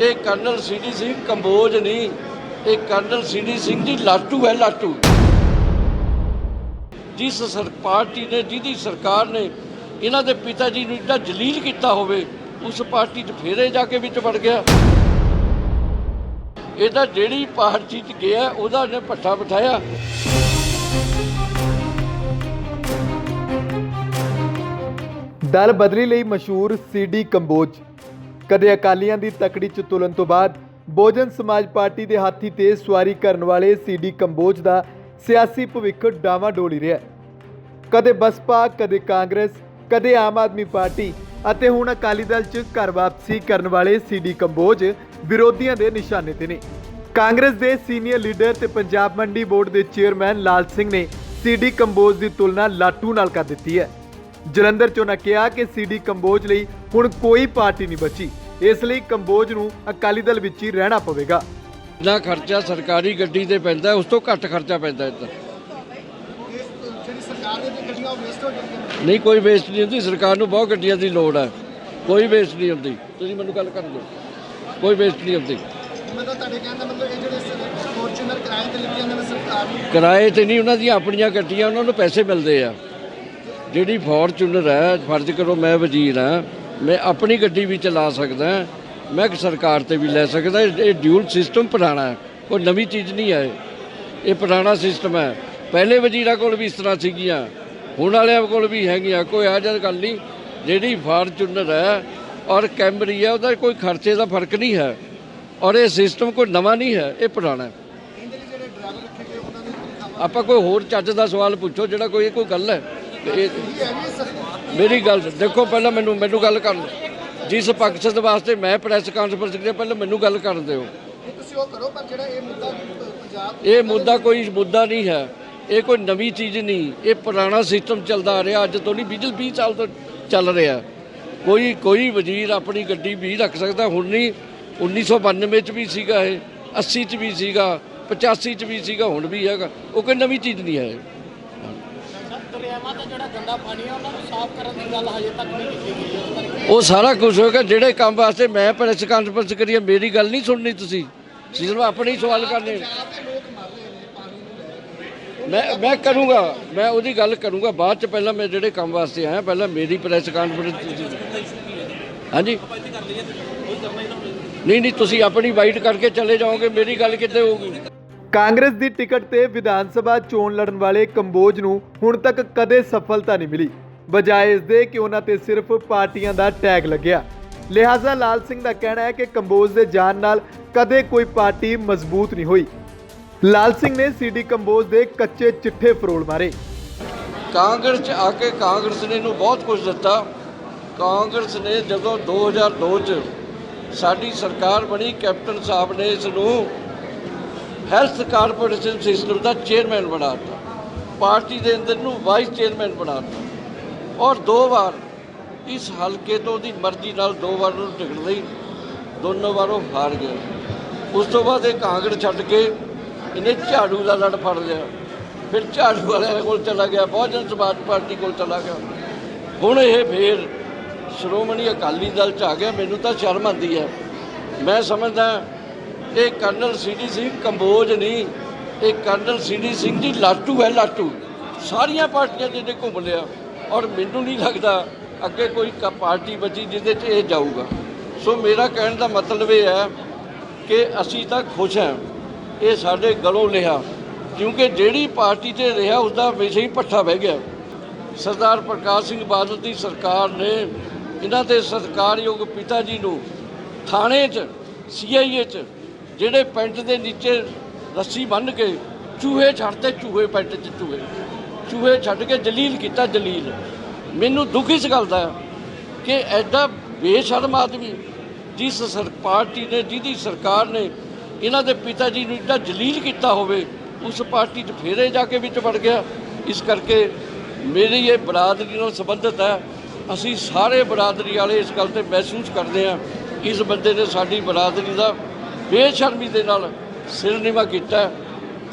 ਇਹ colonel CD Singh Kamboj ਨਹੀਂ, ਇਹ ਕਰਨਲ ਸੀਡੀ ਸਿੰਘ ਜੀ ਲਾਟੂ ਹੈ, ਲਾਟੂ। ਜਿਸ ਸਰ, ਪਾਰਟੀ ਨੇ, ਜਿਹਦੀ ਸਰਕਾਰ ਨੇ ਇਹਨਾਂ ਦੇ ਪਿਤਾ ਜੀ ਨੂੰ ਇੱਡਾ ਜਲੀਲ ਕੀਤਾ ਹੋਵੇ, ਉਸ ਪਾਰਟੀ 'ਚ ਫੇਰੇ ਜਾ ਕੇ ਵਿੱਚ ਵੜ ਗਿਆ। ਇਹ ਤਾਂ ਜਿਹੜੀ ਪਾਰਟੀ 'ਚ ਗਿਆ, ਉਹਦਾ ਨੇ ਪੱਠਾ ਬਿਠਾਇਆ। ਦਲ ਬਦਲੀ ਲਈ ਮਸ਼ਹੂਰ ਸੀਡੀ ਕੰਬੋਜ। ਕਦੇ ਅਕਾਲੀਆਂ ਦੀ ਤਕੜੀ ਚ ਤੁਲਨ ਤੋਂ ਬਾਅਦ ਬਹੁਜਨ ਸਮਾਜ ਪਾਰਟੀ ਦੇ ਹਾਥੀ ਤੇ ਸਵਾਰੀ ਕਰਨ ਵਾਲੇ ਸੀਡੀ ਕੰਬੋਜ ਦਾ ਸਿਆਸੀ ਭਵਿੱਖ ਡਾਵਾਡੋਲ ਰਿਹਾ ਕਦੇ ਬਸਪਾ, ਕਦੇ ਕਾਂਗਰਸ, ਕਦੇ ਆਮ ਆਦਮੀ ਪਾਰਟੀ ਅਤੇ ਹੁਣ ਅਕਾਲੀ ਦਲ 'ਚ ਘਰ ਵਾਪਸੀ ਕਰਨ ਵਾਲੇ ਸੀਡੀ ਕੰਬੋਜ ਵਿਰੋਧੀਆਂ ਦੇ ਨਿਸ਼ਾਨੇ ਤੇ ਨੇ। ਕਾਂਗਰਸ ਦੇ ਸੀਨੀਅਰ ਲੀਡਰ ਤੇ ਪੰਜਾਬ ਮੰਡੀ ਬੋਰਡ ਦੇ ਚੇਅਰਮੈਨ ਲਾਲ ਸਿੰਘ ਨੇ ਸੀਡੀ ਕੰਬੋਜ ਦੀ ਤੁਲਨਾ ਲਾਟੂ ਨਾਲ ਕਰ ਦਿੱਤੀ ਹੈ। ਜਲੰਧਰ 'ਚ ਉਹਨਾਂ ਕਿਹਾ ਕਿ ਸੀਡੀ ਕੰਬੋਜ ਲਈ ਹੁਣ ਕੋਈ ਪਾਰਟੀ ਨਹੀਂ ਬਚੀ। ਇਸ ਲਈ ਕੰਬੋਜ ਨੂੰ ਅਕਾਲੀ ਦਲ ਵਿੱਚ ਹੀ ਰਹਿਣਾ ਪਵੇਗਾ। ਜਿੰਨਾ ਖਰਚਾ ਸਰਕਾਰੀ ਗੱਡੀ ਤੇ ਪੈਂਦਾ, ਉਸ ਤੋਂ ਘੱਟ ਖਰਚਾ ਪੈਂਦਾ ਇੱਧਰ। ਨਹੀਂ, ਕੋਈ ਵੇਸਟ ਨਹੀਂ ਹੁੰਦੀ। ਸਰਕਾਰ ਨੂੰ ਬਹੁਤ ਗੱਡੀਆਂ ਦੀ ਲੋੜ ਹੈ। ਕੋਈ ਵੇਸਟ ਨਹੀਂ ਹੁੰਦੀ। ਤੁਸੀਂ ਮੈਨੂੰ ਗੱਲ ਕਰ ਦਿਓ। ਕੋਈ ਵੇਸਟ ਨਹੀਂ ਹੁੰਦੀ। ਮਤਲਬ ਤੁਹਾਡੇ ਕਹਿਣ ਮਤਲਬ ਇਹ ਜਿਹੜੇ ਫੋਰਚੂਨਰ ਕਿਰਾਏ ਤੇ ਲਿਖੀ ਨੇ ਸਰਕਾਰ ਨੂੰ ਕਿਰਾਏ ਤੇ ਨਹੀਂ, ਉਹਨਾਂ ਦੀਆਂ ਆਪਣੀਆਂ ਗੱਡੀਆਂ, ਉਹਨਾਂ ਨੂੰ ਪੈਸੇ ਮਿਲਦੇ ਆ। ਜਿਹੜੀ ਫੋਰਚੂਨਰ ਹੈ, ਫਰਜ਼ ਕਰੋ ਮੈਂ ਵਜ਼ੀਰ ਹਾਂ। ਮੈਂ ਆਪਣੀ ਗੱਡੀ ਵੀ ਚਲਾ ਸਕਦਾ ਮੈਂ ਇੱਕ ਸਰਕਾਰ ਤੇ ਵੀ ਲੈ ਸਕਦਾ ਇਹ ਡਿਊਲ ਸਿਸਟਮ ਪੁਰਾਣਾ ਹੈ। ਕੋਈ ਨਵੀਂ ਚੀਜ਼ ਨਹੀਂ ਹੈ ਇਹ। ਪੁਰਾਣਾ ਸਿਸਟਮ ਹੈ। ਪਹਿਲੇ ਵਜ਼ੀਰਾਂ ਕੋਲ ਵੀ ਇਸ ਤਰ੍ਹਾਂ ਸੀਗੀਆਂ। ਹੁਣ ਵਾਲਿਆਂ ਕੋਲ ਵੀ ਹੈਗੀਆਂ। ਕੋਈ ਆ ਜਦ ਗੱਲ ਨਹੀਂ। ਜਿਹੜੀ ਫਾਰਚੂਨਰ ਹੈ ਔਰ ਕੈਮਰੀ ਹੈ, ਉਹਦਾ ਕੋਈ ਖਰਚੇ ਦਾ ਫ਼ਰਕ ਨਹੀਂ ਹੈ। ਔਰ ਇਹ ਸਿਸਟਮ ਕੋਈ ਨਵਾਂ ਨਹੀਂ ਹੈ। ਇਹ ਪੁਰਾਣਾ ਹੈ। ਆਪਾਂ ਕੋਈ ਹੋਰ ਚੱਜ ਦਾ ਸਵਾਲ ਪੁੱਛੋ, ਜਿਹੜਾ ਕੋਈ ਇਹ ਕੋਈ ਗੱਲ ਹੈ। ਇਹ ਮੇਰੀ ਗੱਲ ਦੇਖੋ ਪਹਿਲਾਂ ਮੈਨੂੰ ਮੈਨੂੰ ਗੱਲ ਕਰਨ। ਜਿਸ ਮਕਸਦ ਵਾਸਤੇ ਮੈਂ ਪ੍ਰੈਸ ਕਾਨਫਰੰਸ ਕਰੀ ਪਹਿਲਾਂ ਮੈਨੂੰ ਗੱਲ ਕਰਨ ਦਿਓ। ਤੁਸੀਂ ਉਹ ਕਰੋ ਪਰ ਜਿਹੜਾ ਇਹ ਮੁੱਦਾ ਪੰਜਾਬ ਇਹ ਮੁੱਦਾ ਕੋਈ ਮੁੱਦਾ ਨਹੀਂ ਹੈ। ਇਹ ਕੋਈ ਨਵੀਂ ਚੀਜ਼ ਨਹੀਂ। ਇਹ ਪੁਰਾਣਾ ਸਿਸਟਮ ਚੱਲਦਾ ਆ ਰਿਹਾ। ਅੱਜ ਤੋਂ ਨਹੀਂ ਪਿਛਲੇ 20 ਸਾਲ ਤੋਂ ਚੱਲ ਰਿਹਾ। ਕੋਈ ਕੋਈ ਵਜ਼ੀਰ ਆਪਣੀ ਗੱਡੀ ਵੀ ਰੱਖ ਸਕਦਾ। ਹੁਣ ਨਹੀਂ 1992 ਚ ਵੀ ਸੀਗਾ ਇਹ 80 ਚ ਵੀ ਸੀਗਾ 85 ਚ ਵੀ ਸੀਗਾ ਹੁਣ ਵੀ ਹੈਗਾ। ਉਹ ਕੋਈ ਨਵੀਂ ਚੀਜ਼ ਨਹੀਂ ਹੈ। ਇਹ। ਦਰਿਆਵਾਂ ਜਿਹੜਾ ਗੰਦਾ ਪਾਣੀ ਹੈ ਉਹਨਾਂ ਨੂੰ ਸਾਫ਼ ਕਰਨ ਦੀ ਗੱਲ ਹਜੇ ਤੱਕ ਨਹੀਂ ਕੀਤੀ ਗਈ ਹੈ। ਉਹਦਾ ਉਹ ਸਾਰਾ ਕੁਝ ਹੋਏਗਾ ਜਿਹੜੇ ਕੰਮ ਵਾਸਤੇ ਮੈਂ ਪ੍ਰੈਸ ਕਾਨਫਰੰਸ ਕਰੀ ਹੈ, ਮੇਰੀ ਗੱਲ ਨਹੀਂ ਸੁਣਨੀ ਤੁਸੀਂ। ਸਿਰਫ ਆਪਣੇ ਹੀ ਸਵਾਲ ਕਰਨੇ ਮੈਂ ਮੈਂ ਕਰੂੰਗਾ ਮੈਂ ਉਹਦੀ ਗੱਲ ਕਰੂੰਗਾ। ਬਾਅਦ ਚ ਪਹਿਲਾਂ ਮੈਂ ਜਿਹੜੇ ਕੰਮ ਵਾਸਤੇ ਆਇਆ ਪਹਿਲਾਂ ਮੇਰੀ ਪ੍ਰੈਸ ਕਾਨਫਰੰਸ ਹਾਂਜੀ? ਨਹੀਂ ਨਹੀਂ ਤੁਸੀਂ ਆਪਣੀ ਵਾਈਟ ਕਰਕੇ ਚਲੇ ਜਾਓਗੇ ਮੇਰੀ ਗੱਲ ਕਿੱਥੇ ਹੋਊਗੀ? ਕਾਂਗਰਸ ਦੀ ਟਿਕਟ ਤੇ ਵਿਧਾਨ ਸਭਾ ਚੋਣ ਲੜਨ ਵਾਲੇ ਕੰਬੋਜ ਨੂੰ ਹੁਣ ਤੱਕ ਕਦੇ ਸਫਲਤਾ ਨਹੀਂ ਮਿਲੀ। ਬਜਾਏ ਇਸ ਦੇ ਕਿ ਉਹਨਾਂ ਤੇ ਸਿਰਫ ਪਾਰਟੀਆਂ ਦਾ ਟੈਗ ਲੱਗਿਆ। ਲਿਹਾਜ਼ਾ ਲਾਲ ਸਿੰਘ ਦਾ ਕਹਿਣਾ ਹੈ ਕਿ ਕੰਬੋਜ ਦੇ ਜਾਣ ਨਾਲ ਕਦੇ ਕੋਈ ਪਾਰਟੀ ਮਜ਼ਬੂਤ ਨਹੀਂ ਹੋਈ। ਲਾਲ ਸਿੰਘ ਨੇ ਸੀਡੀ ਕੰਬੋਜ ਦੇ ਕੱਚੇ ਚਿੱਠੇ ਫਰੋਲ ਮਾਰੇ। ਕਾਂਗਰਸ ਚ ਆ ਕੇ ਕਾਂਗਰਸ ਨੇ ਇਹਨੂੰ ਬਹੁਤ ਕੁਝ ਦਿੱਤਾ। ਕਾਂਗਰਸ ਨੇ ਜਦੋਂ 2002 ਚ ਸਾਡੀ ਸਰਕਾਰ ਬਣੀ, ਕੈਪਟਨ ਸਾਹਿਬ ਨੇ ਇਸ ਨੂੰ ਹੈਲਥ ਕਾਰਪੋਰੇਸ਼ਨ ਸਿਸਟਮ ਦਾ ਚੇਅਰਮੈਨ ਬਣਾ ਦਿੱਤਾ ਪਾਰਟੀ ਦੇ ਅੰਦਰ ਨੂੰ ਵਾਈਸ ਚੇਅਰਮੈਨ ਬਣਾ ਦਿੱਤਾ ਔਰ ਦੋ ਵਾਰ ਇਸ ਹਲਕੇ ਤੋਂ ਦੀ ਮਰਜ਼ੀ ਨਾਲ ਦੋ ਵਾਰ ਨੂੰ ਟਿਕਟ ਲਈ, ਦੋਨੋਂ ਵਾਰ ਉਹ ਹਾਰ ਗਿਆ ਉਸ ਤੋਂ ਬਾਅਦ ਇਹ ਕਾਂਗਰਸ ਛੱਡ ਕੇ ਇਹਨੇ ਝਾੜੂ ਦਾ ਲੜ ਫੜ ਲਿਆ। ਫਿਰ ਝਾੜੂ ਵਾਲਿਆਂ ਕੋਲ ਚਲਾ ਗਿਆ, ਬਹੁਜਨ ਸਮਾਜ ਪਾਰਟੀ ਕੋਲ ਚਲਾ ਗਿਆ। ਹੁਣ ਇਹ ਫੇਰ ਸ਼੍ਰੋਮਣੀ ਅਕਾਲੀ ਦਲ ਚ ਆ ਗਿਆ, ਮੈਨੂੰ ਤਾਂ ਸ਼ਰਮ ਆਉਂਦੀ ਹੈ। ਮੈਂ ਸਮਝਦਾ ਇਹ ਕਰਨਲ ਸੀਡੀ ਸਿੰਘ ਕੰਬੋਜ ਨਹੀਂ, ਇਹ ਕਰਨਲ ਸੀਡੀ ਸਿੰਘ ਜੀ ਲਾਟੂ ਹੈ, ਲਾਟੂ। ਸਾਰੀਆਂ ਪਾਰਟੀਆਂ ਜਿਹਦੇ ਘੁੰਮ ਲਿਆ ਔਰ ਮੈਨੂੰ ਨਹੀਂ ਲੱਗਦਾ ਅੱਗੇ ਕੋਈ ਕ- ਪਾਰਟੀ ਬਚੀ ਜਿਹਦੇ 'ਚ ਇਹ ਜਾਊਗਾ। ਸੋ ਮੇਰਾ ਕਹਿਣ ਦਾ ਮਤਲਬ ਇਹ ਹੈ ਕਿ ਅਸੀਂ ਤਾਂ ਖੁਸ਼ ਹਾਂ, ਇਹ ਸਾਡੇ ਗਲੋਂ ਲਿਆ, ਕਿਉਂਕਿ ਜਿਹੜੀ ਪਾਰਟੀ ਤੇ ਰਿਹਾ ਉਸ ਦਾ ਹਮੇਸ਼ਾ ਹੀ ਪੱਠਾ ਬਹਿ ਗਿਆ। ਸਰਦਾਰ ਪ੍ਰਕਾਸ਼ ਸਿੰਘ ਬਾਦਲ ਦੀ ਸਰਕਾਰ ਨੇ ਇਹਨਾਂ ਦੇ ਸਤਿਕਾਰਯੋਗ ਪਿਤਾ ਜੀ ਨੂੰ ਥਾਣੇ 'ਚ ਸੀਆਈਏ 'ਚ ਜਿਹੜੇ ਪੈਂਟ ਦੇ ਨੀਚੇ ਰੱਸੀ ਬੰਨ੍ਹ ਕੇ ਚੂਹੇ ਛੱਡਦੇ ਚੂਹੇ ਪੈਂਟ 'ਚ ਚੂਹੇ। ਚੂਹੇ ਛੱਡ ਕੇ ਜਲੀਲ ਕੀਤਾ ਜਲੀਲ। ਮੈਨੂੰ ਦੁੱਖ ਇਸ ਗੱਲ ਦਾ ਕਿ ਐਡਾ ਬੇਸ਼ਰਮ ਆਦਮੀ ਜਿਸ ਸਰ, ਪਾਰਟੀ ਨੇ, ਜਿਹਦੀ ਸਰਕਾਰ ਨੇ ਇਹਨਾਂ ਦੇ ਪਿਤਾ ਜੀ ਨੂੰ ਇੱਡਾ ਜਲੀਲ ਕੀਤਾ ਹੋਵੇ, ਉਸ ਪਾਰਟੀ 'ਚ ਫੇਰੇ ਜਾ ਕੇ ਵਿੱਚ ਵੜ ਗਿਆ। ਇਸ ਕਰਕੇ ਮੇਰੀ ਇਹ ਬਰਾਦਰੀ ਨਾਲ ਸੰਬੰਧਿਤ ਹੈ। ਅਸੀਂ ਸਾਰੇ ਬਰਾਦਰੀ ਵਾਲੇ ਇਸ ਗੱਲ ਤੇ ਮਹਿਸੂਸ ਕਰਦੇ ਹਾਂ। ਇਸ ਬੰਦੇ ਨੇ ਸਾਡੀ ਬਰਾਦਰੀ ਦਾ ਬੇਸ਼ਰਮੀ ਦੇ ਨਾਲ ਸਿਰ ਨੀਵਾ ਕੀਤਾ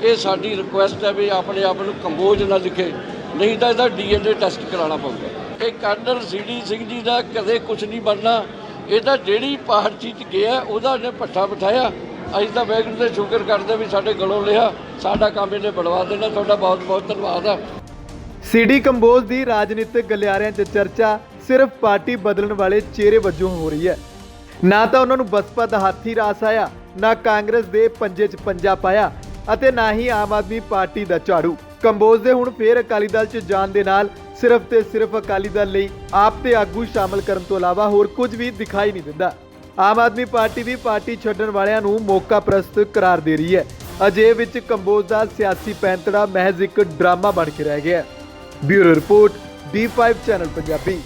ਇਹ ਸਾਡੀ ਰਿਕੁਐਸਟ ਹੈ ਵੀ ਆਪਣੇ ਆਪ ਨੂੰ ਕੰਬੋਜ ਨਾ ਲਿਖੇ। ਨਹੀਂ ਤਾਂ ਇਹਦਾ ਡੀਐਨਏ ਟੈਸਟ ਕਰਾਉਣਾ ਪਊਗਾ। ਇਹ ਕਰਨਲ ਸੀਡੀ ਸਿੰਘ ਜੀ ਦਾ ਕਦੇ ਕੁਝ ਨਹੀਂ ਬਣਨਾ। ਇਹ ਤਾਂ ਜਿਹੜੀ ਪਾਰਟੀ 'ਚ ਗਿਆ, ਉਹਦਾ ਇਹਨੇ ਪੱਠਾ ਬਿਠਾਇਆ। ਅਸੀਂ ਤਾਂ ਵਾਹਿਗੁਰੂ ਦੇ ਸ਼ੁਕਰ ਕਰਦੇ ਵੀ ਸਾਡੇ ਗਲੋਂ ਲਿਆ। ਸਾਡਾ ਕੰਮ ਇਹਨੇ ਬਣਵਾ ਦੇਣਾ। ਤੁਹਾਡਾ ਬਹੁਤ ਬਹੁਤ ਧੰਨਵਾਦ ਆ। ਸੀਡੀ ਕੰਬੋਜ ਦੀ ਰਾਜਨੀਤਿਕ ਗਲਿਆਰਿਆਂ 'ਚ ਚਰਚਾ ਸਿਰਫ ਪਾਰਟੀ ਬਦਲਣ ਵਾਲੇ ਚਿਹਰੇ ਵਜੋਂ ਹੋ ਰਹੀ ਹੈ। ਨਾ ਤਾਂ ਉਹਨਾਂ ਨੂੰ ਬਸਪਾ ਦਾ ਹਾਥੀ ਰਾਸ ਆਇਆ, ਨਾ ਕਾਂਗਰਸ ਦੇ ਪੰਜੇ 'ਚ ਪੰਜਾ ਪਾਇਆ ਅਤੇ ਨਾ ਹੀ ਆਮ ਆਦਮੀ ਪਾਰਟੀ ਦਾ ਝਾੜੂ। ਕੰਬੋਜ ਦੇ ਹੁਣ ਫੇਰ ਅਕਾਲੀ ਦਲ 'ਚ ਜਾਣ ਦੇ ਨਾਲ ਸਿਰਫ ਤੇ ਸਿਰਫ ਅਕਾਲੀ ਦਲ ਲਈ ਆਪ ਤੇ ਆਗੂ ਸ਼ਾਮਲ ਕਰਨ ਤੋਂ ਇਲਾਵਾ ਹੋਰ ਕੁਝ ਵੀ ਦਿਖਾਈ ਨਹੀਂ ਦਿੰਦਾ। ਆਮ ਆਦਮੀ ਪਾਰਟੀ ਵੀ ਪਾਰਟੀ ਛੱਡਣ ਵਾਲਿਆਂ ਨੂੰ ਮੌਕਾ ਪ੍ਰਸਤ ਕਰਾਰ ਦੇ ਰਹੀ ਹੈ। ਅਜੇ ਵਿੱਚ ਕੰਬੋਜ ਦਾ ਸਿਆਸੀ ਪੈਂਤੜਾ ਮਹਿਜ਼ ਇੱਕ ਡਰਾਮਾ ਬਣ ਕੇ ਰਹਿ ਗਿਆ bureau report D5 channel Punjabi.